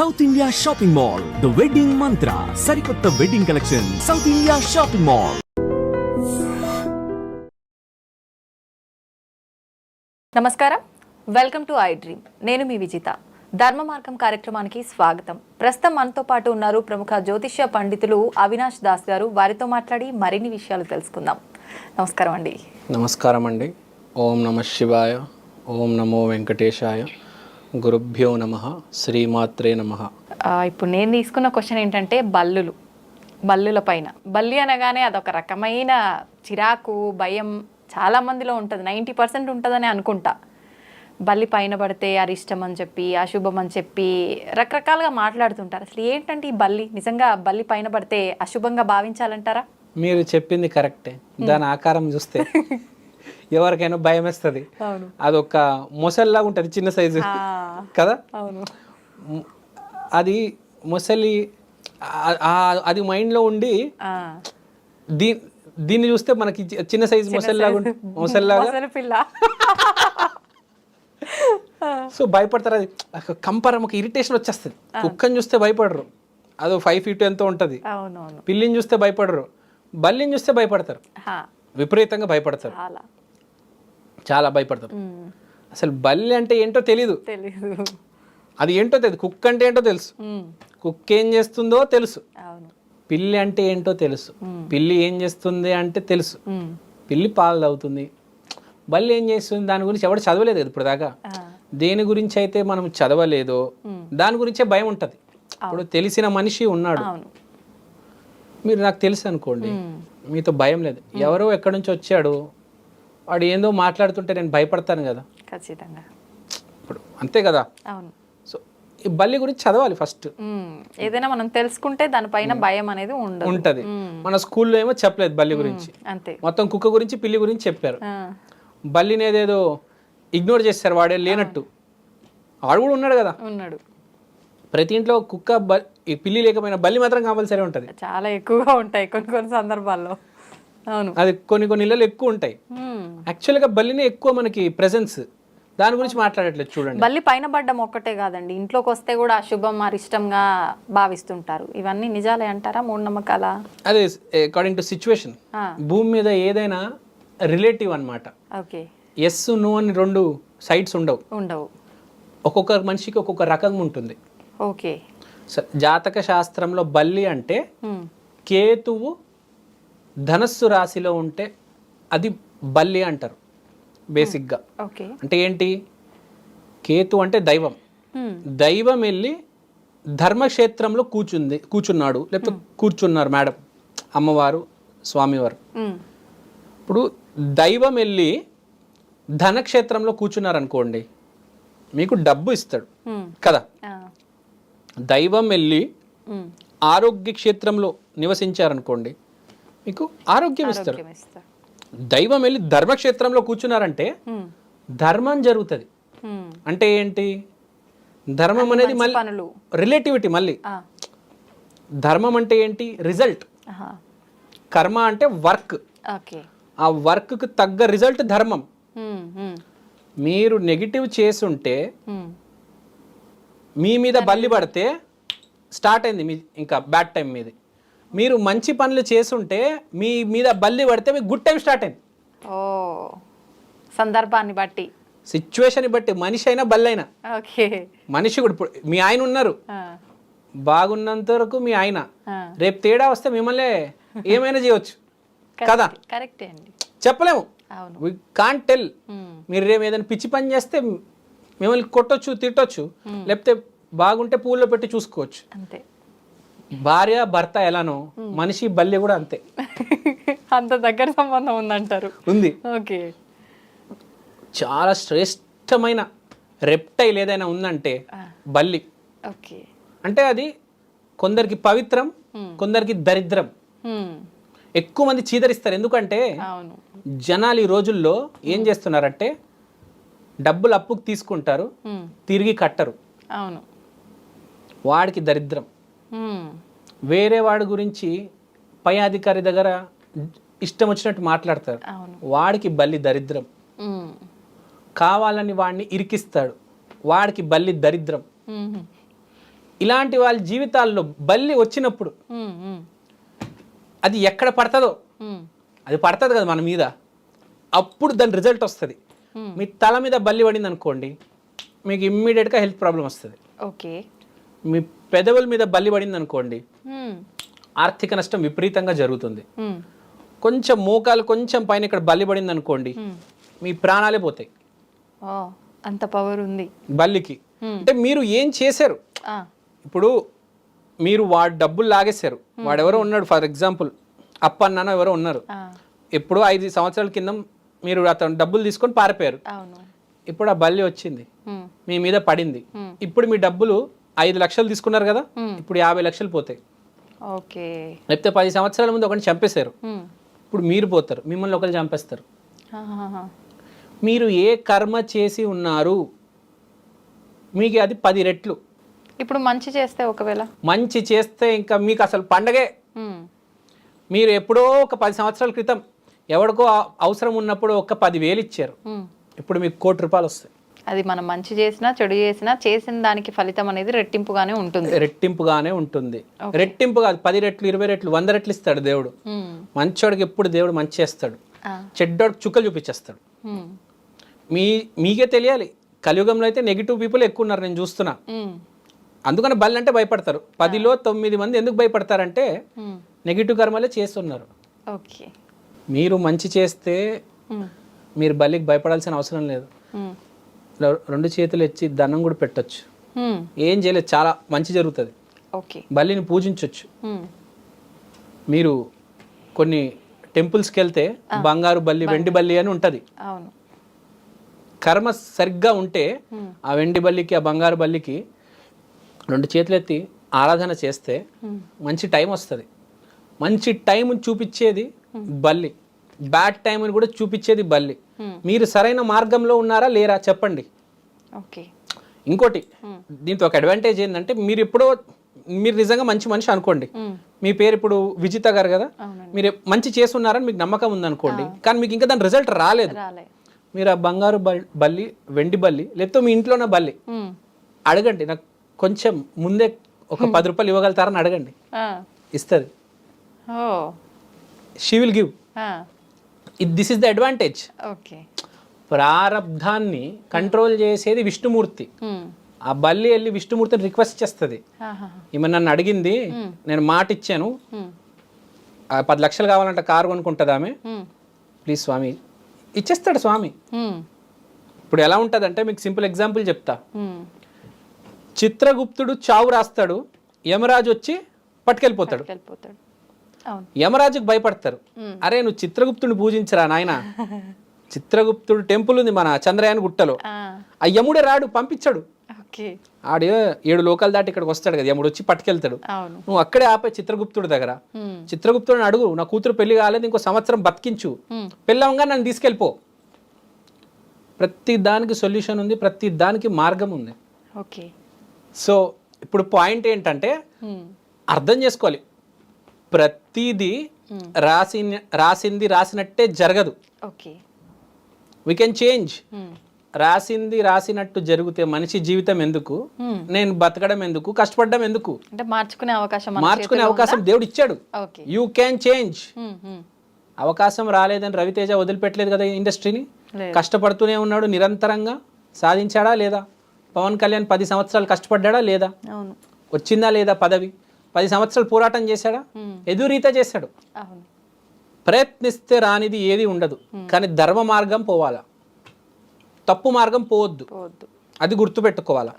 South India shopping mall the wedding Mantra సరికొత్త wedding collection South India shopping mall నమస్కారం. Welcome to I dream నేను మీ విజిత. ధర్మ మార్గం కార్యక్రమానికి స్వాగతం. ప్రస్తుతం మనతో పాటు ఉన్నారు ప్రముఖ జ్యోతిష్య పండితులు అవినాష్ దాస్ గారు. వారితో మాట్లాడి మరిన్ని విషయాలు తెలుసుకుందాం. నమస్కారం అండి. నమస్కారం అండి. ఓం నమ శివాయ. ఓం నమో వెంకటేశాయ. గురుభ్యో నమ శ్రీమాత్రే నమ. ఇప్పుడు నేను తీసుకున్న క్వశ్చన్ ఏంటంటే బల్లులు బల్లుల పైన. బల్లి అనగానే అదొక రకమైన చిరాకు భయం చాలా మందిలో ఉంటుంది. నైంటీ పర్సెంట్ ఉంటుందని అనుకుంటా. బల్లి పైన పడితే అరిష్టం అని చెప్పి అశుభం అని చెప్పి రకరకాలుగా మాట్లాడుతుంటారు. అసలు ఏంటంటే ఈ బల్లి? నిజంగా బల్లి పైన పడితే అశుభంగా భావించాలంటారా? మీరు చెప్పింది కరెక్టే. దాని ఆకారం చూస్తే. ఎవరికైనా భయం వేస్తుంది. అదొక మొసలిలాగా ఉంటుంది చిన్న సైజు. కదా? అది మొసలి అది మైండ్లో ఉండి దీ దీన్ని చూస్తే మనకి చిన్న సైజు మొసలిలాగా మొసలిలాగా? మొసలి పిల్ల. సో భయపడతారు అది. కంపరం ఒక ఇరిటేషన్ వచ్చేస్తుంది. కుక్కని చూస్తే భయపడరు. అదో ఫైవ్ ఫీట్ ఎంతో ఉంటుంది. పిల్లిని చూస్తే భయపడరు. బల్లిని చూస్తే భయపడతారు. విపరీతంగా భయపడతారు. చాలా. చాలా భయపడతారు. అసలు బల్లి అంటే ఏంటో తెలీదు. తెలీదు. అది ఏంటో తెలియదు కుక్క అంటే ఏంటో తెలుసు. కుక్క ఏం చేస్తుందో తెలుసు. పిల్లి అంటే ఏంటో తెలుసు. పిల్లి ఏం చేస్తుంది అంటే తెలుసు. పిల్లి పాలు తాగుతుంది. బల్లి ఏం చేస్తుంది? దాని గురించి ఎవడు చదవలేదు కదా ఇప్పుడు దాకా దేని గురించి అయితే మనం చదవలేదో దాని గురించే భయం ఉంటుంది. ఇప్పుడు తెలిసిన మనిషి ఉన్నాడు. మీరు నాకు తెలుసు అనుకోండి. మీతో భయం లేదు. ఎవరో ఎక్కడి నుంచి వచ్చాడు వాడు ఏందో మాట్లాడుతుంటే నేను భయపడతాను కదా. ఖచ్చితంగా. ఇప్పుడు అంతే కదా. అవును. సో ఈ బల్లి గురించి చదవాలి ఫస్ట్. ఏదైనా మనం తెలుసుకుంటే దానిపైన భయం అనేది ఉండదు. ఉంటది. మన స్కూల్లో ఏమో చెప్పలేదు బల్లి గురించి. అంతే. మొత్తం కుక్క గురించి పిల్లి గురించి చెప్పారు. బల్లిని ఏదేదో ఇగ్నోర్ చేస్తారు వాడే లేనట్టు. వాడు కూడా ఉన్నాడు కదా. ఉన్నాడు. ప్రతి ఇంట్లో కుక్క బ- ఈ పిల్లి లేకపోయినా బల్లి మాత్రం కంపల్సరీ ఉంటుంది. చాలా ఎక్కువగా ఉంటాయి కొన్ని కొన్ని సందర్భాల్లో. అవును. అది కొన్ని కొన్ని ఇళ్ళలో ఎక్కువ ఉంటాయి. యాక్చువల్గా బల్లినే ఎక్కువ మనకి ప్రెజెన్స్ దాని గురించి మాట్లాడట్లేదు చూడండి. బల్లి పైన పడ్డం ఒక్కటే కాదండి. ఇంట్లోకి వస్తే కూడా అశుభం అరిష్టంగా భావిస్తుంటారు. ఇవన్నీ నిజాలే అంటారా? మూఢనమ్మకాలా? అదే అకార్డింగ్ టు సిచ్యువేషన్ భూమి మీద ఏదైనా రిలేటివ్ అన్నమాట. ఓకే. ఎస్ నో అని రెండు సైడ్స్ ఉండవు. ఉండవు. ఒక్కొక్క మనిషికి ఒక్కొక్క రకంగా ఉంటుంది. ఓకే. జాతక శాస్త్రంలో బల్లి అంటే కేతువు ధనస్సు రాశిలో ఉంటే అది బల్లి అంటారు బేసిక్గా. అంటే ఏంటి? కేతు అంటే దైవం. దైవం వెళ్ళి ధర్మక్షేత్రంలో కూర్చుంది కూర్చున్నాడు లేకపోతే కూర్చున్నారు మేడం అమ్మవారు స్వామివారు. ఇప్పుడు దైవం వెళ్ళి ధనక్షేత్రంలో కూర్చున్నారు అనుకోండి మీకు డబ్బు ఇస్తాడు. కదా? దైవం వెళ్ళి ఆరోగ్య క్షేత్రంలో నివసించారనుకోండి మీకు ఆరోగ్యం ఇస్తాడు ఆరోగ్యం ఇస్తా దైవం వెళ్ళి ధర్మక్షేత్రంలో కూర్చున్నారంటే ధర్మం జరుగుతుంది. అంటే ఏంటి? ధర్మం అనేది మళ్ళీ రిలేటివిటీ మళ్ళీ. ధర్మం అంటే ఏంటి? రిజల్ట్ కర్మ అంటే వర్క్ ఆ వర్క్కి తగ్గ రిజల్ట్ ధర్మం. మీరు నెగిటివ్ చేసుంటే మీ మీద బల్లి పడితే స్టార్ట్ అయింది మీ ఇంకా బ్యాడ్ టైం మీది. మీరు మంచి పనులు చేసుంటే మీ మీద బల్లి పడితే మీకు గుడ్ టైం స్టార్ట్ అయింది. ఓ సందర్భాన్ని బట్టి. సిచ్యువేషన్ బట్టి మనిషి అయినా బల్లి అయినా. ఓకే. మనిషి కూడా ఇప్పుడు మీ ఆయన ఉన్నారు. బాగున్నంత వరకు మీ ఆయన. రేపు తేడా వస్తే మిమ్మల్ని ఏమైనా చేయవచ్చు కదా? కరెక్టే అండి. చెప్పలేము. వి కాంట్ టెల్ మీరు రేపు ఏదైనా పిచ్చి పని చేస్తే మిమ్మల్ని కొట్టొచ్చు తిట్టొచ్చు. లేకపోతే బాగుంటే పూల్లో పెట్టి చూసుకోవచ్చు. అంతే. భార్య భర్త ఎలానో మనిషి బల్లి కూడా అంతే. అంత దగ్గర సంబంధం ఉందంటారు. ఉంది. ఓకే. చాలా శ్రేష్టమైన రెప్టైల్ ఏదైనా ఉందంటే బల్లి. ఓకే. అంటే అది కొందరికి పవిత్రం కొందరికి దరిద్రం. ఎక్కువ మంది చీదరిస్తారు. ఎందుకంటే జనాలు ఈ రోజుల్లో ఏం చేస్తున్నారంటే డబ్బులు అప్పుకు తీసుకుంటారు తిరిగి కట్టరు. అవును. వాడికి దరిద్రం. వేరే వాడి గురించి పై అధికారి దగ్గర ఇష్టం వచ్చినట్టు మాట్లాడతారు. వాడికి బల్లి దరిద్రం. కావాలని వాడిని ఇరికిస్తాడు. వాడికి బల్లి దరిద్రం. ఇలాంటి వాళ్ళ జీవితాల్లో బల్లి వచ్చినప్పుడు అది ఎక్కడ పడుతుందో అది పడుతుంది కదా మన మీద. అప్పుడు దాని రిజల్ట్ వస్తుంది. మీ తల మీద బల్లి పడింది అనుకోండి మీకు ఇమ్మీడియట్గా హెల్త్ ప్రాబ్లం వస్తుంది. ఓకే మీ పెదవుల మీద బల్లి పడింది అనుకోండి ఉమ్, ఆర్థిక నష్టం విపరీతంగా జరుగుతుంది. ఉమ్, కొంచెం మోకాలు కొంచెం పైన ఇక్కడ బల్లి పడింది అనుకోండి. మీ ప్రాణాలే పోతాయి. అంత పవర్ ఉంది. బల్లికి. Hmm. అంటే మీరు ఏం చేశారు? ఇప్పుడు మీరు వాడు డబ్బులు లాగేశారు. వాడెవరో ఉన్నాడు ఫర్ ఎగ్జాంపుల్ అప్పన్నానో ఎవరో ఉన్నారు. ఎప్పుడో ఐదు సంవత్సరాల కింద మీరు అతను డబ్బులు తీసుకొని పారిపోయారు. ఇప్పుడు ఆ బల్లి వచ్చింది. మీ మీద పడింది. ఇప్పుడు మీ డబ్బులు ఐదు లక్షలు తీసుకున్నారు కదా. ఇప్పుడు యాభై లక్షలు పోతాయి. ఓకే. లేకపోతే పది సంవత్సరాల ముందు ఒకరిని చంపేశారు. ఇప్పుడు మీరు పోతారు. మిమ్మల్ని ఒకరు చంపేస్తారు. మీరు ఏ కర్మ చేసి ఉన్నారు? మీకు అది పది రెట్లు. ఇప్పుడు మంచి చేస్తే ఒకవేళ? మంచి చేస్తే ఇంకా మీకు అసలు పండగే. మీరు ఎప్పుడో ఒక పది సంవత్సరాల క్రితం ఎవరికో అవసరం ఉన్నప్పుడు ఒక పదివేలు ఇచ్చారు. ఇప్పుడు మీకు కోటి రూపాయలు వస్తాయి. అది మనం మంచి చేసినా చెడు చేసినా చేసిన దానికి ఫలితం అనేది రెట్టింపుగానే ఉంటుంది. రెట్టింపుగానే ఉంటుంది. రెట్టింపు కాదు పది రెట్లు ఇరవై రెట్లు వంద రెట్లు ఇస్తాడు దేవుడు. మంచోడికి ఎప్పుడు దేవుడు మంచి చేస్తాడు. చెడ్డోడికి చుక్కలు చూపించేస్తాడు. మీ మీకే తెలియాలి. కలియుగంలో అయితే నెగిటివ్ పీపుల్ ఎక్కువ ఉన్నారు నేను చూస్తున్నా. అందుకని బల్లి అంటే భయపడతారు. పదిలో తొమ్మిది మంది ఎందుకు భయపడతారంటే. నెగిటివ్ కర్మలే చేస్తున్నారు. ఓకే. మీరు మంచి చేస్తే మీరు బల్లికి భయపడాల్సిన అవసరం లేదు. రెండు చేతులు ఎచ్చి దండం కూడా పెట్టొచ్చు. ఏం చేయలేదు చాలా మంచి జరుగుతుంది. ఓకే. బల్లిని పూజించవచ్చు మీరు కొన్ని టెంపుల్స్కి వెళ్తే బంగారు బల్లి వెండి బల్లి అని ఉంటుంది. కర్మ సరిగ్గా ఉంటే ఆ వెండి బల్లికి ఆ బంగారు బల్లికి రెండు చేతులు ఎత్తి ఆరాధన చేస్తే మంచి టైం వస్తుంది. మంచి టైం చూపించేది బల్లి. బ్యాడ్ టైంని కూడా చూపించేది బల్లి. Hmm. మీరు సరైన మార్గంలో ఉన్నారా లేరా చెప్పండి. ఓకే. ఇంకోటి దీంతో ఒక అడ్వాంటేజ్ ఏంటంటే మీరు ఎప్పుడో మీరు నిజంగా మంచి మనిషి అనుకోండి. ఉమ్, మీ పేరు ఇప్పుడు విజిత గారు కదా? మీరు మంచి చేస్తున్నారని మీకు నమ్మకం ఉందనుకోండి. కానీ మీకు ఇంకా దాని రిజల్ట్ రాలేదు. రాలే. మీరు ఆ బంగారు బల్- బల్లి వెండి బల్లి లేకపోతే మీ ఇంట్లో ఉన్న బల్లి అడగండి నాకు కొంచెం ముందే ఒక పది రూపాయలు ఇవ్వగలుగుతారని అడగండి. ఇస్తుంది. She will give uh, this is the advantage okay ప్రారబ్ధాన్ని control చేసేది విష్ణుమూర్తి. ఉమ్, ఆ బల్లి వెళ్ళి విష్ణుమూర్తిని రిక్వెస్ట్ చేస్తుంది. ఈమె నన్ను అడిగింది నేను మాట ఇచ్చాను. ఆ పది లక్షలు కావాలంటే కారు కొనుక్కుంటుంది ఆమె. ప్లీజ్ స్వామి ఇచ్చేస్తాడు స్వామి. ఇప్పుడు ఎలా ఉంటుందంటే మీకు సింపుల్ ఎగ్జాంపుల్ చెప్తా. చిత్రగుప్తుడు చావు రాస్తాడు యమరాజు వచ్చి పట్టుకెళ్ళిపోతాడు. యమరాజుకు భయపడతారు. అరే నువ్వు చిత్రగుప్తుడిని పూజించరా నాయన? చిత్రగుప్తుడు టెంపుల్ ఉంది మన చంద్రయాన్ గుట్టలో. ఆ, యముడే రాడు పంపించాడు. ఆడు ఏడు లోకల్ దాటి ఇక్కడికి వస్తాడు కదా యముడు వచ్చి పట్టుకెళ్తాడు. నువ్వు అక్కడే ఆపే చిత్రగుప్తుడి దగ్గర. చిత్రగుప్తుడిని అడుగు నా కూతురు పెళ్ళి కాలేదు ఇంకో సంవత్సరం బతికించు. పెళ్ళవంగా నన్ను తీసుకెళ్ళిపో. ప్రతి దానికి సొల్యూషన్ ఉంది ప్రతి దానికి మార్గం ఉంది. ఓకే. సో ఇప్పుడు పాయింట్ ఏంటంటే అర్థం చేసుకోవాలి. ప్రతిదీ రాసి రాసింది రాసినట్టే జరగదు. ఓకే వీ కెన్ చేంజ్ రాసింది రాసినట్టు జరిగితే మనిషి జీవితం ఎందుకు? ఉమ్. నేను బతకడం ఎందుకు? కష్టపడడం ఎందుకు? అంటే మార్చుకునే అవకాశం మార్చుకునే అవకాశం? దేవుడు ఇచ్చాడు. యూ క్యాన్ చేంజ్ అవకాశం రాలేదని రవితేజ వదిలిపెట్టలేదు కదా ఇండస్ట్రీని. కష్టపడుతూనే ఉన్నాడు నిరంతరంగా. సాధించాడా లేదా? పవన్ కళ్యాణ్ పది సంవత్సరాలు కష్టపడ్డా లేదా? వచ్చిందా లేదా పదవి? పది సంవత్సరాలు పోరాటం చేశాడా? ఎదురీత చేశాడు. ప్రయత్నిస్తే రానిది ఏది ఉండదు. కానీ ధర్మ మార్గం పోవాలా? తప్పు మార్గం పోవద్దు. అది గుర్తుపెట్టుకోవాలా?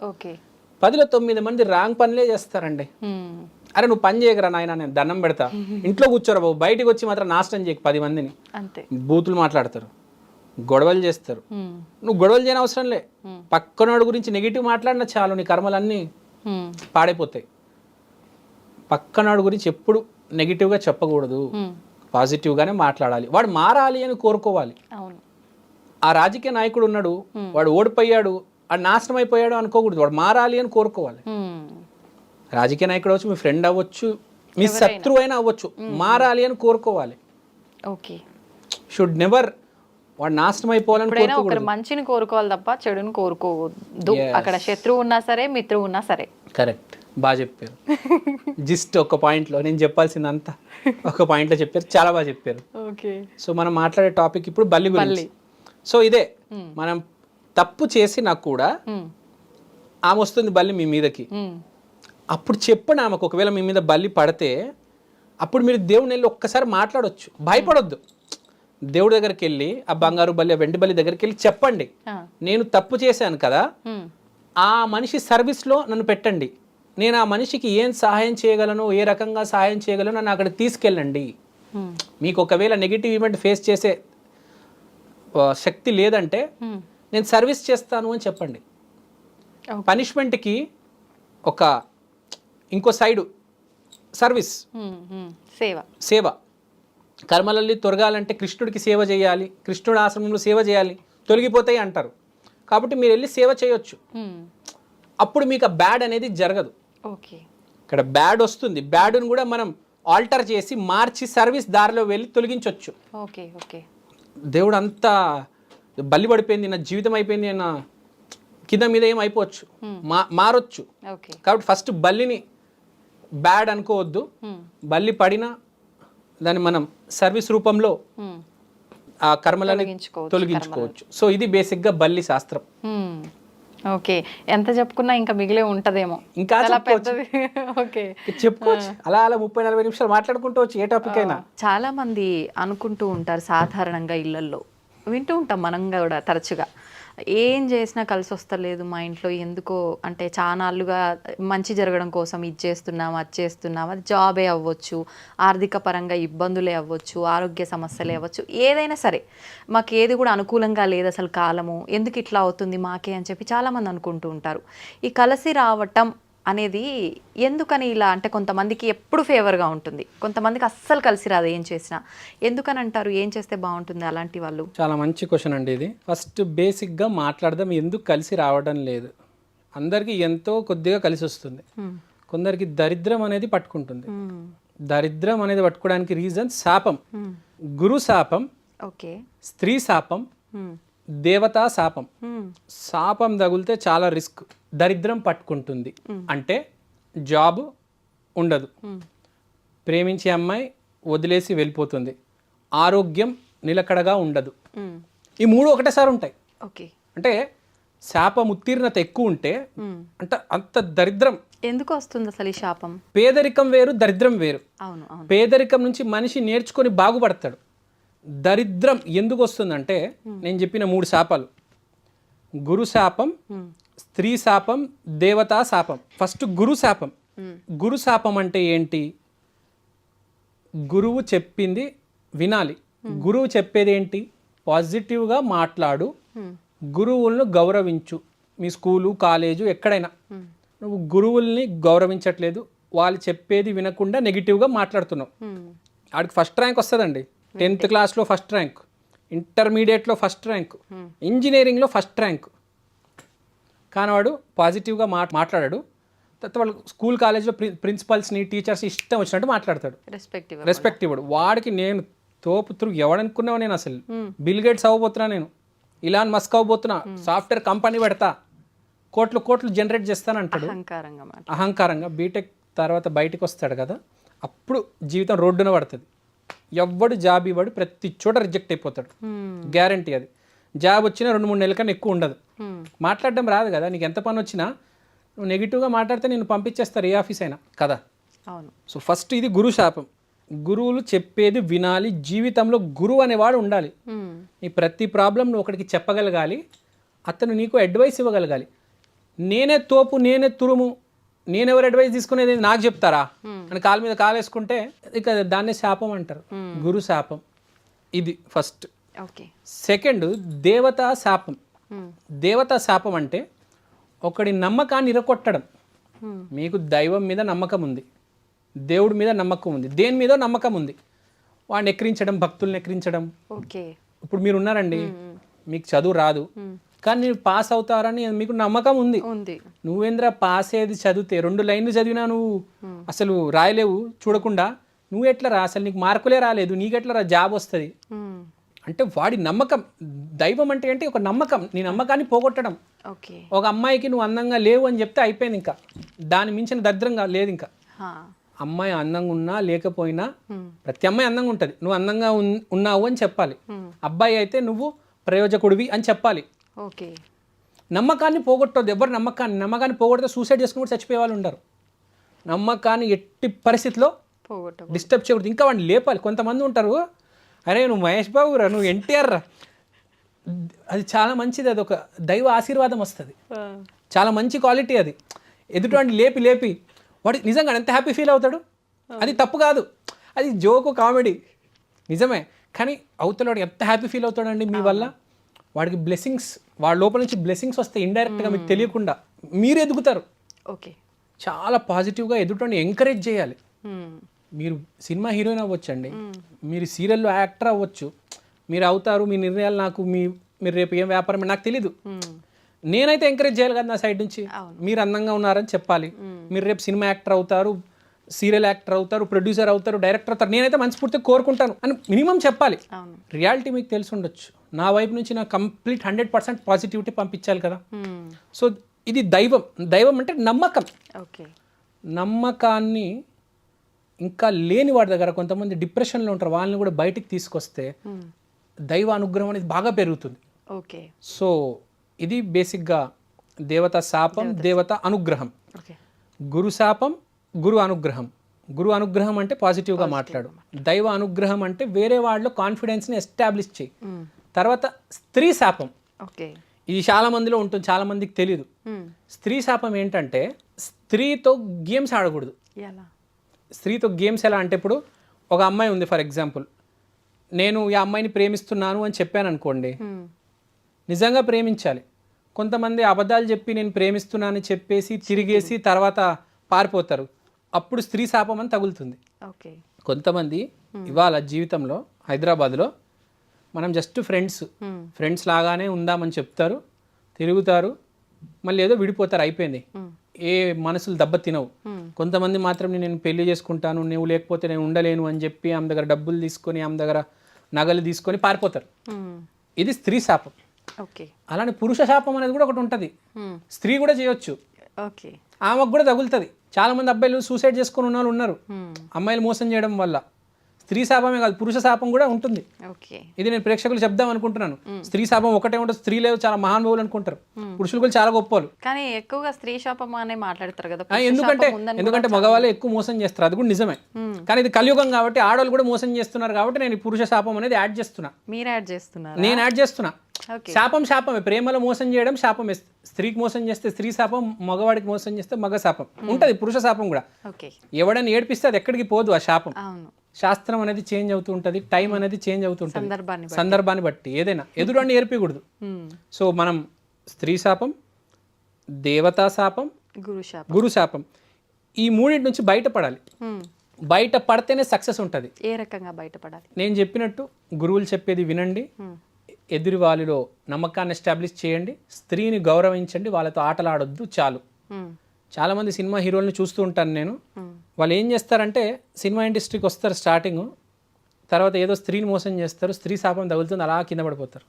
పదిలో తొమ్మిది మంది రాంగ్ పనులే చేస్తారండి. అరే నువ్వు పని చేయకరా నాయన నేను దండం పెడతా. ఇంట్లో కూర్చోరా బాబు. బయటికి వచ్చి మాత్రం నాశనం చేయకు పది మందిని. బూతులు మాట్లాడతారు. గొడవలు చేస్తారు. నువ్వు గొడవలు చేయని అవసరం లే. పక్కనోడి గురించి నెగిటివ్ మాట్లాడినా చాలు నీ కర్మలన్నీ పాడైపోతాయి. పక్కనోడి గురించి ఎప్పుడు నెగిటివ్గా చెప్పకూడదు. పాజిటివ్గానే మాట్లాడాలి. వాడు మారాలి అని కోరుకోవాలి. ఆ రాజకీయ నాయకుడు ఉన్నాడు. వాడు ఓడిపోయాడు. వాడు నాశనం అయిపోయాడు అనుకోకూడదు. వాడు మారాలి అని కోరుకోవాలి. రాజకీయ నాయకుడు అవ్వచ్చు మీ ఫ్రెండ్ అవ్వచ్చు మీ శత్రువు అయినా అవ్వచ్చు. మారాలి అని కోరుకోవాలి. ఓకే. షుడ్ నెవర్ వాడు నాశనం అయిపోవాలని ఒకరి మంచిని కోరుకోవాలి తప్ప చెడుని కోరుకోవద్దు. అక్కడ శత్రువు ఉన్నా సరే మిత్రువు ఉన్నా సరే. కరెక్ట్ బాగా చెప్పారు. జస్ట్ ఒక పాయింట్లో నేను చెప్పాల్సిందంతా ఒక పాయింట్లో చెప్పారు చాలా బాగా చెప్పారు. ఓకే. సో మనం మాట్లాడే టాపిక్ ఇప్పుడు బల్లి గురించి. సో ఇదే మనం తప్పు చేసినా కూడా ఆమె వస్తుంది బల్లి మీ మీదకి. అప్పుడు చెప్పండి ఆమెకు ఒకవేళ మీ మీద బల్లి పడితే అప్పుడు మీరు దేవుని వెళ్ళి ఒక్కసారి మాట్లాడొచ్చు. భయపడొద్దు. దేవుడి దగ్గరికి వెళ్ళి ఆ బంగారు బల్లి ఆ వెండి బల్లి దగ్గరికి వెళ్ళి చెప్పండి. నేను తప్పు చేశాను కదా ఆ మనిషి సర్వీస్లో నన్ను పెట్టండి. నేను ఆ మనిషికి ఏం సహాయం చేయగలను ఏ రకంగా సహాయం చేయగలను నన్ను అక్కడ తీసుకెళ్ళండి. మీకు ఒకవేళ నెగిటివ్ ఈవెంట్ ఫేస్ చేసే శక్తి లేదంటే నేను సర్వీస్ చేస్తాను అని చెప్పండి. పనిష్మెంట్కి ఒక ఇంకో సైడు సర్వీస్ సేవ. సేవ. కర్మలల్లి తొరగాలంటే కృష్ణుడికి సేవ చేయాలి కృష్ణుడి ఆశ్రమంలో సేవ చేయాలి తొలగిపోతాయి అంటారు. కాబట్టి మీరు వెళ్ళి సేవ చేయొచ్చు. అప్పుడు మీకు ఆ బ్యాడ్ అనేది జరగదు. ఓకే. ఇక్కడ బ్యాడ్ వస్తుంది. బ్యాడ్ను కూడా మనం ఆల్టర్ చేసి మార్చి సర్వీస్ దారిలో వెళ్ళి తొలగించవచ్చు ఓకే ఓకే. దేవుడు అంతా బలి పడిపోయింది నా జీవితం అయిపోయింది అన్న కింద మీద ఏం అయిపోవచ్చు. మా మారొచ్చు. కాబట్టి ఫస్ట్ బల్లిని బ్యాడ్ అనుకోవద్దు. బల్లి పడినా దాన్ని మనం సర్వీస్ రూపంలో ఆ కర్మలని తొలగించుకోవచ్చు తొలగించుకోవచ్చు. సో ఇది బేసిక్గా బల్లి శాస్త్రం. ఓకే. ఎంత చెప్పుకున్నా ఇంకా మిగిలే ఉంటదేమో. ఇంకా చాలా చెప్పుకోవచ్చు. పెద్దది. ఓకే. చెప్పుకోవచ్చు. అలా అలా ముప్పై నలభై నిమిషాలు మాట్లాడుకుంటూ వచ్చు ఏ టాపిక్ అయినా. చాలా మంది అనుకుంటూ ఉంటారు సాధారణంగా ఇళ్ళల్లో. వింటూ ఉంటాం మనం కూడా తరచుగా. ఏం చేసినా కలిసి వస్తలేదు మా ఇంట్లో. ఎందుకో అంటే చానాళ్ళుగా మంచి జరగడం కోసం ఇది చేస్తున్నాం అది చేస్తున్నాం. అది జాబే అవ్వచ్చు ఆర్థిక పరంగా ఇబ్బందులే అవ్వచ్చు ఆరోగ్య సమస్యలే అవ్వచ్చు. ఏదైనా సరే మాకు ఏది కూడా అనుకూలంగా లేదు అసలు కాలము. ఎందుకు ఇట్లా అవుతుంది మాకే అని చెప్పి చాలామంది అనుకుంటూ ఉంటారు. ఈ కలిసి రావటం అనేది ఎందుకని ఇలా అంటే కొంతమందికి ఎప్పుడు ఫేవర్గా ఉంటుంది. కొంతమందికి అస్సలు కలిసి రాదు ఏం చేసినా. ఎందుకని అంటారు? ఏం చేస్తే బాగుంటుంది? అలాంటి వాళ్ళు. చాలా మంచి క్వశ్చన్ అండి ఇది. ఫస్ట్ బేసిక్గా మాట్లాడదాం. ఎందుకు కలిసి రావడం లేదు? అందరికీ ఎంతో కొద్దిగా కలిసి వస్తుంది. కొందరికి దరిద్రం అనేది పట్టుకుంటుంది. దరిద్రం అనేది పట్టుకోవడానికి రీజన్ శాపం. గురు శాపం ఓకే. స్త్రీ శాపం దేవతా శాపం. శాపం తగిలితే చాలా రిస్క్. దరిద్రం పట్టుకుంటుంది. అంటే జాబ్ ఉండదు. ప్రేమించే అమ్మాయి వదిలేసి వెళ్ళిపోతుంది. ఆరోగ్యం నిలకడగా ఉండదు. ఈ మూడు ఒకటేసారి ఉంటాయి. ఓకే. అంటే శాపం ఉత్తీర్ణత ఎక్కువ ఉంటే అంటే అంత దరిద్రం. ఎందుకు వస్తుంది అసలు ఈ శాపం? పేదరికం వేరు దరిద్రం వేరు. పేదరికం నుంచి మనిషి నేర్చుకొని బాగుపడతాడు. దరిద్రం ఎందుకు వస్తుందంటే నేను చెప్పిన మూడు శాపాలు. గురు శాపం స్త్రీ శాపం దేవతా శాపం. ఫస్ట్ గురు శాపం. గురు శాపం అంటే ఏంటి? గురువు చెప్పింది వినాలి. గురువు చెప్పేది ఏంటి పాజిటివ్గా మాట్లాడు. గురువులను గౌరవించు. మీ స్కూలు కాలేజు ఎక్కడైనా. నువ్వు గురువుల్ని గౌరవించట్లేదు. వాళ్ళు చెప్పేది వినకుండా నెగిటివ్గా మాట్లాడుతున్నావు. ఆడికి ఫస్ట్ ర్యాంక్ వస్తుందండి. టెన్త్ క్లాస్లో ఫస్ట్ ర్యాంక్ ఇంటర్మీడియట్లో ఫస్ట్ ర్యాంక్ ఇంజనీరింగ్లో ఫస్ట్ ర్యాంక్. కానీ వాడు పాజిటివ్గా మా మాట్లాడాడు. తర్వాత వాళ్ళు స్కూల్ కాలేజ్లో ప్రి ప్రిన్సిపల్స్ని టీచర్స్ ఇష్టం వచ్చినట్టు మాట్లాడతాడు. రెస్పెక్టివ్ రెస్పెక్ట్ ఇవ్వడు. వాడికి నేను తోపుతురు ఎవడనుకున్నావు నేను అసలు. బిల్ గేట్స్ అవ్వబోతున్నా నేను. ఇలాన్ మస్క్ అవ్వబోతున్నా. సాఫ్ట్వేర్ కంపెనీ పెడతా. కోట్లు కోట్లు జనరేట్ చేస్తానంటాడు. అహంకారంగా మాట అహంకారంగా. బీటెక్ తర్వాత బయటకు వస్తాడు కదా. అప్పుడు జీవితం రోడ్డున పడుతుంది. ఎవ్వడు జాబ్ ఇవ్వడు ప్రతి చోట రిజెక్ట్ అయిపోతాడు. గ్యారంటీ అది. జాబ్ వచ్చినా రెండు మూడు నెలల కన్నా ఎక్కువ ఉండదు. మాట్లాడడం రాదు కదా నీకు ఎంత పని వచ్చినా నువ్వు నెగిటివ్గా మాట్లాడితే నేను పంపించేస్తారు ఏ ఆఫీస్ అయినా. కదా? అవును. సో ఫస్ట్ ఇది గురు శాపం. గురువులు చెప్పేది వినాలి జీవితంలో గురువు అనేవాడు ఉండాలి. మ్మ్. నీ ప్రతి ప్రాబ్లం నువ్వు ఒకడికి చెప్పగలగాలి అతను నీకు అడ్వైస్ ఇవ్వగలగాలి. నేనే తోపు నేనే తురుము నేనెవరు అడ్వైస్ తీసుకునేది నాకు చెప్తారా? అని కాలు మీద కాలు వేసుకుంటే ఇక దాన్నే శాపం అంటారు. గురు శాపం. ఇది ఫస్ట్ ఓకే సెకండ్ దేవతా శాపం. మ్మ్. దేవతా శాపం అంటే ఒకడి నమ్మకాన్ని ఇరకొట్టడం. మీకు దైవం మీద నమ్మకం ఉంది. దేవుడి మీద నమ్మకం ఉంది. దేని మీద నమ్మకం ఉంది? వాడిని ఎక్కిరించడం భక్తుల్ని ఎక్కిరించడం. ఓకే ఇప్పుడు మీరు ఉన్నారండి. మీకు చదువు రాదు. కానీ మీరు పాస్ అవుతారని మీకు నమ్మకం ఉంది. నువ్వేంద్ర పాస్ అయ్యేది చదివితే రెండు లైన్లు చదివినా నువ్వు అసలు రాయలేవు చూడకుండా. నువ్వు ఎట్లా రా? అసలు నీకు మార్కులే రాలేదు. నీకెట్లా రా? జాబ్ వస్తుంది. అంటే వాడి నమ్మకం దైవం అంటే ఏంటి? ఒక నమ్మకం. నీ నమ్మకాన్ని పోగొట్టడం. ఒక అమ్మాయికి నువ్వు అందంగా లేవు అని చెప్తే అయిపోయింది ఇంకా. దాని మించిన దరిద్రంగా లేదు ఇంకా. అమ్మాయి అందంగా ఉన్నా లేకపోయినా. ప్రతి అమ్మాయి అందంగా ఉంటుంది. నువ్వు అందంగా ఉన్- ఉన్నావు అని చెప్పాలి. అబ్బాయి అయితే నువ్వు ప్రయోజకుడివి అని చెప్పాలి. ఓకే. నమ్మకాన్ని పోగొట్టొద్దు. ఎవరు నమ్మకాన్ని నమ్మకాన్ని పోగొడితే సూసైడ్ చేసుకుని కూడా చచ్చిపోయే వాళ్ళు ఉండరు. నమ్మకాన్ని ఎట్టి పరిస్థితిలో పోగొట్ట డిస్టర్బ్ చేయకూడదు. ఇంకా వాడిని లేపాలి. కొంతమంది ఉంటారు అరే నువ్వు మహేష్ బాబు రా నువ్వు ఎన్టీఆర్ రా. అది చాలా మంచిది. అది ఒక దైవ ఆశీర్వాదం వస్తుంది. చాలా మంచి క్వాలిటీ అది. ఎదుటి లేపి లేపి వాడు నిజంగా ఎంత హ్యాపీ ఫీల్ అవుతాడు? అది తప్పు కాదు. అది జోకు కామెడీ నిజమే. కానీ అవతలవాడు ఎంత హ్యాపీ ఫీల్ అవుతాడండి మీ వల్ల? వాడికి బ్లెస్సింగ్స్ వాడి లోపల నుంచి బ్లెస్సింగ్స్ వస్తాయి ఇండైరెక్ట్గా మీకు తెలియకుండా మీరు ఎదుగుతారు. ఓకే చాలా పాజిటివ్గా ఎదుటోని ఎంకరేజ్ చేయాలి. మీరు సినిమా హీరోయిన్ అవ్వచ్చండి. మీరు సీరియల్లో యాక్టర్ అవ్వచ్చు. మీరు అవుతారు మీ నిర్ణయాలు నాకు మీ మీరు రేపు ఏం వ్యాపారం నాకు తెలీదు. నేనైతే ఎంకరేజ్ చేయాలి కదా నా సైడ్ నుంచి. మీరు అందంగా ఉన్నారని చెప్పాలి. మీరు రేపు సినిమా యాక్టర్ అవుతారు సీరియల్ యాక్టర్ అవుతారు ప్రొడ్యూసర్ అవుతారు డైరెక్టర్ అవుతారు. నేనైతే మనస్ఫూర్తిగా కోరుకుంటాను అని మినిమం చెప్పాలి. రియాలిటీ మీకు తెలిసి ఉండొచ్చు. నా వైపు నుంచి నాకు కంప్లీట్ హండ్రెడ్ పర్సెంట్ పాజిటివిటీ పంపించాలి కదా. సో ఇది దైవం. దైవం అంటే నమ్మకం. ఓకే. నమ్మకాన్ని ఇంకా లేని వాడి దగ్గర కొంతమంది డిప్రెషన్లో ఉంటారు. వాళ్ళని కూడా బయటికి తీసుకొస్తే దైవ అనుగ్రహం అనేది బాగా పెరుగుతుంది. ఓకే. సో ఇది బేసిక్గా దేవత శాపం దేవత అనుగ్రహం. గురు శాపం గురు అనుగ్రహం. గురు అనుగ్రహం అంటే పాజిటివ్గా మాట్లాడు. దైవ అనుగ్రహం అంటే వేరే వాళ్ళలో కాన్ఫిడెన్స్ని ఎస్టాబ్లిష్ చేయి. తర్వాత స్త్రీ శాపం. ఓకే. ఇది చాలా మందిలో ఉంటుంది చాలా మందికి తెలియదు స్త్రీ శాపం ఏంటంటే స్త్రీతో గేమ్స్ ఆడకూడదు. స్త్రీతో గేమ్స్ ఎలా అంటే ఇప్పుడు ఒక అమ్మాయి ఉంది ఫర్ ఎగ్జాంపుల్. నేను ఈ అమ్మాయిని ప్రేమిస్తున్నాను అని చెప్పాను అనుకోండి. నిజంగా ప్రేమించాలి. కొంతమంది అబద్ధాలు చెప్పి నేను ప్రేమిస్తున్నానని చెప్పేసి తిరిగేసి తర్వాత పారిపోతారు. అప్పుడు స్త్రీ శాపం అని తగులుతుంది. ఓకే. కొంతమంది ఇవాళ జీవితంలో హైదరాబాద్లో మనం జస్ట్ ఫ్రెండ్స్ ఫ్రెండ్స్ లాగానే ఉందామని చెప్తారు తిరుగుతారు మళ్ళీ ఏదో విడిపోతారు అయిపోయింది. ఏ మనసులు దెబ్బ తినవు. కొంతమంది మాత్రం నేను పెళ్ళి చేసుకుంటాను నువ్వు లేకపోతే నేను ఉండలేను అని చెప్పి ఆమె దగ్గర డబ్బులు తీసుకొని ఆమె దగ్గర నగలు తీసుకొని పారిపోతారు. ఇది స్త్రీ శాపం. ఓకే అలానే పురుష శాపం అనేది కూడా ఒకటి ఉంటుంది. స్త్రీ కూడా చేయొచ్చు. ఓకే ఆమెకు కూడా తగులుతుంది. చాలా మంది అబ్బాయిలు సూసైడ్ చేసుకుని ఉన్న వాళ్ళు ఉన్నారు. అమ్మాయిలు మోసం చేయడం వల్ల. స్త్రీ శాపమే కాదు పురుష శాపం కూడా ఉంటుంది. ఇది నేను ప్రేక్షకులు చెప్దాం అనుకుంటున్నాను. స్త్రీ శాపం ఒకటే ఉంటుంది స్త్రీలు చాలా మహానుభావులు అనుకుంటారు. పురుషులు కూడా చాలా గొప్ప వాళ్ళు కానీ ఎక్కువగా స్త్రీ శాపం అనే మాట్లాడతారు కదా ఎందుకంటే ఎందుకంటే మగవాళ్ళే ఎక్కువ మోసం చేస్తారు అది కూడా నిజమే. కానీ ఇది కలియుగం కాబట్టి ఆడవాళ్ళు కూడా మోసం చేస్తున్నారు కాబట్టి నేను పురుష శాపం అనేది యాడ్ చేస్తున్నా. మీరు యాడ్ చేస్తున్నారు? నేను యాడ్ చేస్తున్నా. శాపం శాపమే ప్రేమలో మోసం చేయడం శాపమే. స్త్రీకి మోసం చేస్తే స్త్రీ శాపం మగవాడికి మోసం చేస్తే మగ శాపం. ఉంటది పురుష శాపం కూడా. ఎవడని ఏడిపిస్తే అది ఎక్కడికి పోదు ఆ శాపం. శాస్త్రం అనేది చేంజ్ అవుతూ ఉంటుంది టైం అనేది చేంజ్ అవుతూ ఉంటుంది. సందర్భాన్ని బట్టి. ఏదైనా ఎదురు ఏర్పకూడదు మ్మ్. సో మనం స్త్రీ శాపం దేవతా శాపం గురు శాపం. ఈ మూడింటి నుంచి బయటపడాలి. మ్మ్. బయట పడితేనే సక్సెస్ ఉంటుంది. ఏ రకంగా బయటపడాలి? నేను చెప్పినట్టు గురువులు చెప్పేది వినండి. ఎదురు వాళ్ళలో నమ్మకాన్ని ఎస్టాబ్లిష్ చేయండి. స్త్రీని గౌరవించండి. వాళ్ళతో ఆటలాడొద్దు చాలు. చాలామంది సినిమా హీరోల్ని చూస్తూ ఉంటాను నేను. వాళ్ళు ఏం చేస్తారంటే సినిమా ఇండస్ట్రీకి వస్తారు స్టార్టింగ్. తర్వాత ఏదో స్త్రీని మోసం చేస్తారు స్త్రీ శాపం తగులుతుంది అలా కింద పడిపోతారు.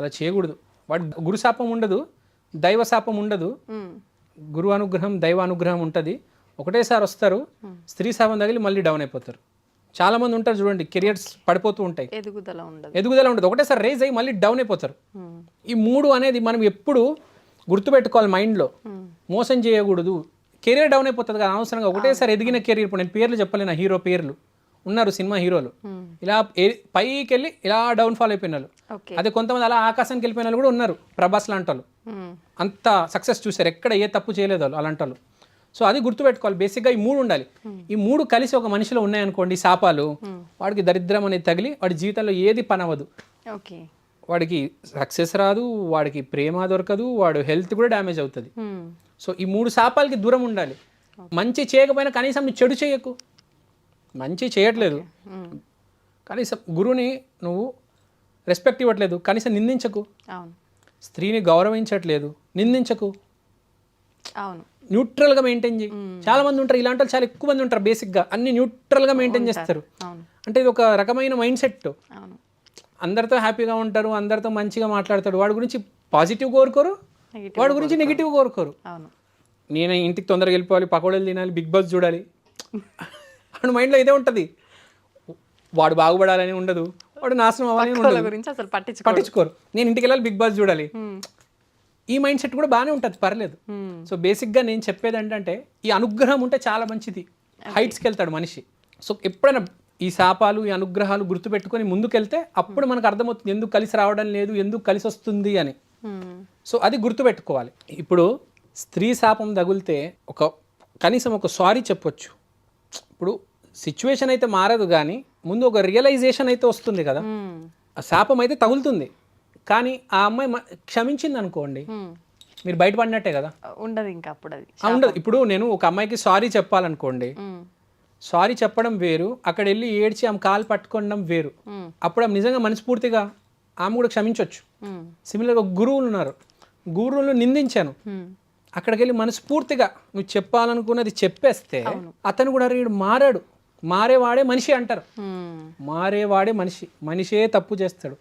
అలా చేయకూడదు. వాడు గురు శాపం ఉండదు దైవ శాపం ఉండదు. గురు అనుగ్రహం దైవ అనుగ్రహం ఉంటుంది. ఒకటేసారి వస్తారు స్త్రీ శాపం తగిలి మళ్ళీ డౌన్ అయిపోతారు. చాలా మంది ఉంటారు చూడండి కెరియర్స్ పడిపోతూ ఉంటాయి. ఎదుగుదల ఉండదు. ఎదుగుదల ఉండదు. ఒకటేసారి రేజ్ అయ్యి మళ్ళీ డౌన్ అయిపోతారు. ఈ మూడు అనేది మనం ఎప్పుడు గుర్తుపెట్టుకోవాలి మైండ్లో. మోసం చేయకూడదు. కెరీర్ డౌన్ అయిపోతుంది కదా అనవసరంగా. ఒకటేసారి ఎదిగిన కెరీర్ ఇప్పుడు నేను పేర్లు చెప్పలేను హీరో పేర్లు. ఉన్నారు సినిమా హీరోలు. ఇలా పైకి వెళ్ళి ఇలా డౌన్ ఫాల్ అయిపోయిన వాళ్ళు. అదే కొంతమంది అలా ఆకాశానికి వెళ్ళిపోయిన వాళ్ళు కూడా ఉన్నారు ప్రభాస్ లాంటి వాళ్ళు. అంత సక్సెస్ చూశారు. ఎక్కడ ఏ తప్పు చేయలేదు వాళ్ళు అలాంటి వాళ్ళు. సో అది గుర్తుపెట్టుకోవాలి. బేసిక్గా ఈ మూడు ఉండాలి. ఈ మూడు కలిసి ఒక మనిషిలో ఉన్నాయనుకోండి శాపాలు. వాడికి దరిద్రం అనేది తగిలి వాడి జీవితంలో ఏది పనవదు ఓకే. వాడికి సక్సెస్ రాదు వాడికి ప్రేమ దొరకదు వాడు హెల్త్ కూడా డ్యామేజ్ అవుతుంది. సో ఈ మూడు శాపాలకి దూరం ఉండాలి. మంచి చేయకపోయినా కనీసం నువ్వు చెడు చేయకు. మంచి చేయట్లేదు. మ్మ్. కనీసం గురువుని నువ్వు రెస్పెక్ట్ ఇవ్వట్లేదు. కనీసం నిందించకు. స్త్రీని గౌరవించట్లేదు. నిందించకు. అవును. న్యూట్రల్గా మెయింటైన్ చేయి. చాలా మంది ఉంటారు. ఇలాంటి వాళ్ళు చాలా ఎక్కువ మంది ఉంటారు బేసిక్గా అన్ని న్యూట్రల్గా మెయింటైన్ చేస్తారు. అంటే ఇది ఒక రకమైన మైండ్ సెట్ అందరితో హ్యాపీగా ఉంటారు అందరితో మంచిగా మాట్లాడతాడు. వాడి గురించి పాజిటివ్ కోరుకోరు వాడి గురించి నెగిటివ్ కోరుకోరు. నేను ఇంటికి తొందరగా వెళ్ళిపోవాలి పకోడీలు తినాలి బిగ్ బాస్ చూడాలి. వాడి మైండ్లో ఇదే ఉంటుంది. వాడు బాగుపడాలని ఉండదు వాడు నాశనం అవ్వాలని వాళ్ళ ఉండదు. గురించి అసలు పట్టించుకో పట్టించుకోరు. నేను ఇంటికి వెళ్ళాలి బిగ్ బాస్ చూడాలి. ఈ మైండ్ సెట్ కూడా బాగానే ఉంటుంది పర్లేదు. సో బేసిక్గా నేను చెప్పేది ఏంటంటే ఈ అనుగ్రహం ఉంటే చాలా మంచిది. హైట్స్కి వెళ్తాడు మనిషి. సో ఎప్పుడైనా ఈ శాపాలు ఈ అనుగ్రహాలు గుర్తుపెట్టుకొని ముందుకెళ్తే అప్పుడు మనకు అర్థమవుతుంది ఎందుకు కలిసి రావడం లేదు ఎందుకు కలిసి వస్తుంది అని. సో అది గుర్తుపెట్టుకోవాలి. ఇప్పుడు స్త్రీ శాపం తగిలితే ఒక కనీసం ఒక సారీ చెప్పొచ్చు. ఇప్పుడు సిచ్యువేషన్ అయితే మారదు కానీ ముందు ఒక రియలైజేషన్ అయితే వస్తుంది కదా. ఆ శాపం అయితే తగులుతుంది. కానీ ఆ అమ్మాయి క్షమించింది అనుకోండి మీరు బయటపడినట్టే కదా. ఉండదు ఇంకా అప్పుడు అది. ఉండదు. ఇప్పుడు నేను ఒక అమ్మాయికి సారీ చెప్పాలనుకోండి. సారీ చెప్పడం వేరు అక్కడ వెళ్ళి ఏడ్చి ఆమె కాలు పట్టుకోవడం వేరు. అప్పుడు ఆమె నిజంగా మనస్ఫూర్తిగా ఆమె కూడా క్షమించవచ్చు. సిమిలర్గా గురువులు ఉన్నారు గురువులను నిందించాను. అక్కడికి వెళ్ళి మనస్ఫూర్తిగా నువ్వు చెప్పాలనుకున్నది చెప్పేస్తే అతను కూడా వీడు మారాడు మారేవాడే మనిషి అంటారు. మారేవాడే మనిషి మనిషే తప్పు చేస్తాడు.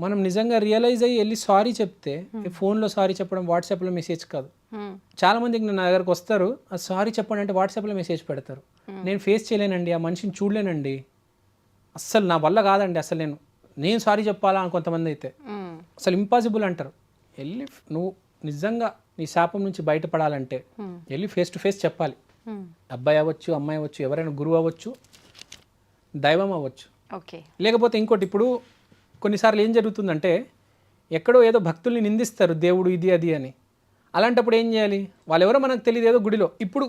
మనం నిజంగా రియలైజ్ అయ్యి వెళ్ళి సారీ చెప్తే ఫోన్లో సారీ చెప్పడం వాట్సాప్లో మెసేజ్ కాదు. చాలా మందికి నా దగ్గరకు వస్తారు ఆ సారీ చెప్పండి అంటే వాట్సాప్లో మెసేజ్ పెడతారు నేను ఫేస్ చేయలేనండి ఆ మనిషిని చూడలేనండి అస్సలు నా వల్ల కాదండి అసలు నేను నేను సారీ చెప్పాలా అని కొంతమంది అయితే. అసలు ఇంపాసిబుల్ అంటారు వెళ్ళి నువ్వు నిజంగా నీ శాపం నుంచి బయటపడాలంటే వెళ్ళి ఫేస్ టు ఫేస్ చెప్పాలి. అబ్బాయి అవ్వచ్చు అమ్మాయి అవ్వచ్చు ఎవరైనా గురువు అవ్వచ్చు దైవం అవ్వచ్చు. ఓకే లేకపోతే ఇంకోటి ఇప్పుడు కొన్నిసార్లు ఏం జరుగుతుందంటే ఎక్కడో ఏదో భక్తుల్ని నిందిస్తారు దేవుడు ఇది అది అని. అలాంటప్పుడు ఏం చేయాలి? వాళ్ళెవరో మనకు తెలియదు ఏదో గుడిలో. ఇప్పుడు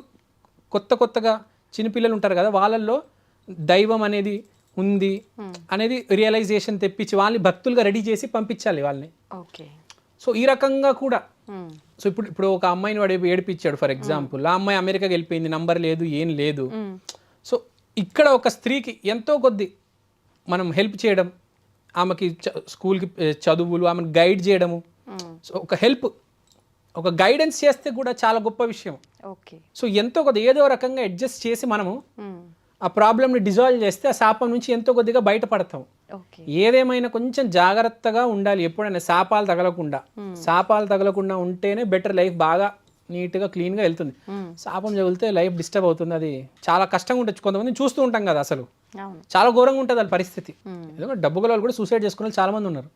కొత్త కొత్తగా చిన్నపిల్లలు ఉంటారు కదా వాళ్ళల్లో దైవం అనేది ఉంది అనేది రియలైజేషన్ తెప్పించి వాళ్ళని భక్తులుగా రెడీ చేసి పంపించాలి వాళ్ళని. ఓకే సో ఈ రకంగా కూడా. సో ఇప్పుడు ఇప్పుడు ఒక అమ్మాయిని వాడు ఏడిపించాడు ఫర్ ఎగ్జాంపుల్ ఆ అమ్మాయి అమెరికాకి వెళ్ళిపోయింది నంబర్ లేదు ఏం లేదు. సో ఇక్కడ ఒక స్త్రీకి ఎంతో కొద్ది మనం హెల్ప్ చేయడం ఆమెకి స్కూల్కి చదువులు ఆమెను గైడ్ చేయడము. సో ఒక హెల్ప్ ఒక గైడెన్స్ చేస్తే కూడా చాలా గొప్ప విషయం ఓకే సో ఎంతో కొద్ది ఏదో రకంగా అడ్జస్ట్ చేసి మనము. ఆ ప్రాబ్లమ్ని డిజాల్వ్ చేస్తే ఆ శాపం నుంచి ఎంతో కొద్దిగా బయటపడతాం ఏదేమైనా కొంచెం జాగ్రత్తగా ఉండాలి ఎప్పుడైనా శాపాలు తగలకుండా. శాపాలు తగలకుండా ఉంటేనే బెటర్ లైఫ్ బాగా నీట్గా క్లీన్గా వెళ్తుంది. శాపం తగిలితే లైఫ్ డిస్టర్బ్ అవుతుంది. అది చాలా కష్టంగా ఉండొచ్చు కొంతమంది చూస్తూ ఉంటాం కదా అసలు. చాలా ఘోరంగా ఉంటుంది వాళ్ళ పరిస్థితి. ఎందుకంటే డబ్బు గల వాళ్ళు కూడా సూసైడ్ చేసుకునే చాలా మంది ఉన్నారు.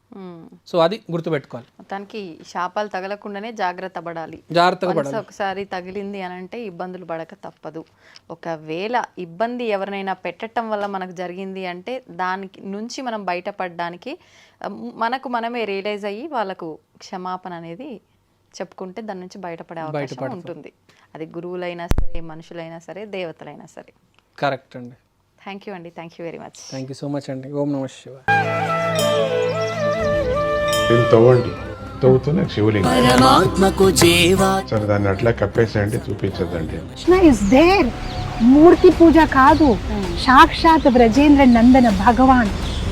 సో అది గుర్తుపెట్టుకోవాలి. మొత్తానికి శాపాలు తగలకుండానే జాగ్రత్త పడాలి. జాగ్రత్తగా పడాలి. ఒకసారి తగిలింది అని అంటే ఇబ్బందులు పడక తప్పదు. ఒకవేళ ఇబ్బంది ఎవరినైనా పెట్టడం వల్ల మనకు జరిగింది అంటే దానికి నుంచి మనం బయటపడడానికి మనకు మనమే రియలైజ్ అయ్యి వాళ్ళకు క్షమాపణ అనేది చెప్పుకుంటే దాని నుంచి బయటపడే అవకాశం ఉంటుంది. అది గురువులైనా సరే మనుషులైనా సరే దేవతలైనా సరే. కరెక్ట్ అండి. థ్యాంక్ యూ అండి. Thank you very much thank you so much అండి. ఓం నమ శివ దీన్ని తవ్వండి. తవ్వుతూనే శివలింగం. పరమాత్మకు జీవా. సరే దాన్ని అట్లా కప్పేసేయండి చూపించదండి కృష్ణ ఇస్ దేర్ మూర్తి పూజ కాదు. సాక్షాత్ బ్రజేంద్ర నందన భగవాన్.